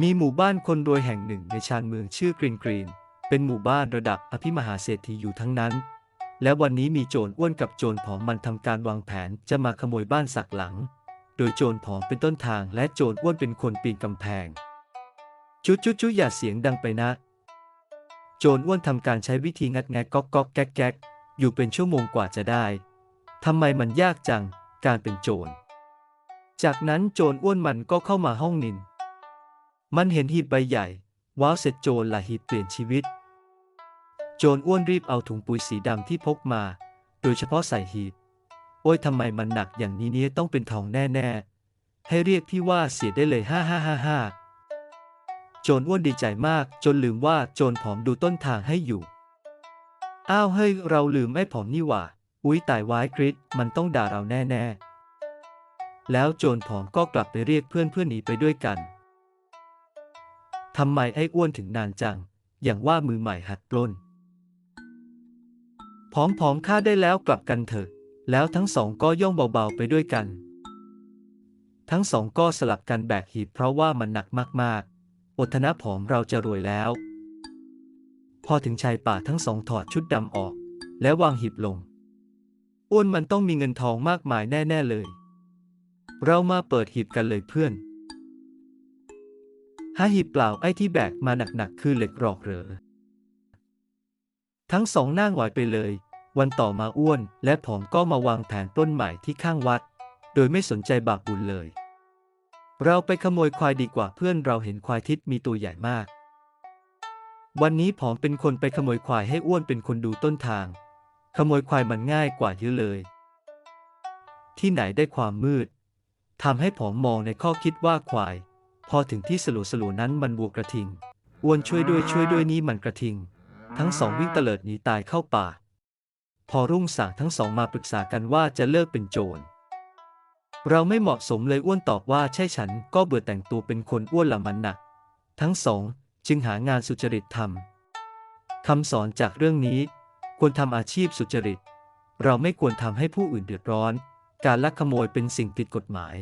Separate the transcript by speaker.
Speaker 1: มีหมู่บ้านคนรวยแห่งหนึ่งในชานเมืองชื่อกรีนกรีน เป็นหมู่บ้านระดับอภิมหาเศรษฐีอยู่ทั้งนั้น และวันนี้มีโจรอ้วนกับโจรผอมมันทำการวางแผนจะมาขโมยบ้านสักหลัง โดยโจรผอมเป็นต้นทางและโจรอ้วนเป็นคนปีนกำแพง จุดจุดจุอย่าเสียงดังไปนะ โจรอ้วนทำการใช้วิธีงัดแงะก๊อกก๊อกแก๊กแก๊กอยู่เป็นชั่วโมงกว่าจะได้ทำไมมันยากจัง การเป็นโจร จากนั้นโจรอ้วนมันก็เข้ามาห้องนิน มันเห็นหีบใบใหญ่ ว้าวเสร็จโจรละหีบเปลี่ยนชีวิต โจรอ้วนรีบเอาถุงปุ๋ยสีดำที่พกมา โดยเฉพาะใส่หีบ โอ้ยทำไมมันหนักอย่างนี้เนี่ยต้องเป็นทองแน่ๆ ให้เรียกพี่ว่าเสียได้เลยฮ่าฮ่าฮ่าฮ่าโจรอ้วนดีใจมาก จนลืมว่าโจรผอมดูต้นทางให้อยู่ อ้าวเฮ้ยเราลืมไอ้ผอมนี่หว่า อุ๊ยตายวายคริสมันต้องด่าเราแน่ๆ แล้วโจรผอมก็กลับไปเรียกเพื่อนเพื่อนหนีไปด้วยกันำไมไอ้อ้วนถึงนานจัง อย่างว่ามือใหม่หัดปล้นผอมผอมฆ่าได้แล้วกลับกันเถอะ แล้วทั้งสองก็ย่องเบาๆไปด้วยกัน ทั้งสองก็สลับกันแบกหีบเพราะว่ามันหนักมากๆ อดทนะผอมเราจะรวยแล้ว พอถึงชายป่าทั้งสองถอดชุดดำออก และวางหีบลง อ้วนมันต้องมีเงินทองมากมายแน่ ๆเลย เรามาเปิดหีบกันเลยเพื่อน หาหีบเปล่าไอ้ที่แบกมาหนักๆคือเหล็กหรอกเหรอ ทั้งสองนั่งไหวไปเลย วันต่อมาอ้วน และผอมก็มาวางแผนปล้นใหม่ที่ข้างวัด โดยไม่สนใจบาปบุญเลย เราไปขโมยควายดีกว่าเพื่อนเราเห็นควายทิศมีตัวใหญ่มาก วันนี้ผอมเป็นคนไปขโมยควายให้อ้วนเป็นคนดูต้นทาง ขโมยควายมันง่ายกว่าเยอะเลย ที่ไหนได้ความมืดทำให้ผอมมองในข้อคิดว่าควาย พอถึงที่สลัวสลัวนั้นมันวัวกระทิงอ้วนช่วยด้วยช่วยด้วยนี่มันกระทิง ทั้งสองวิ่งเตลิดหนีตายเข้าป่า พอรุ่งสางทั้งสองมาปรึกษากันว่าจะเลิกเป็นโจรเราไม่เหมาะสมเลยอ้วนตอบว่าใช่ฉันก็เบื่อแต่งตัวเป็นคนอ้วนละมันหนัก ทั้งสองจึงหางานสุจริตทำคำสอนจากเรื่องนี้ ควรทำอาชีพสุจริต เราไม่ควรทำให้ผู้อื่นเดือดร้อน การลักขโมยเป็นสิ่งผิดกฎหมาย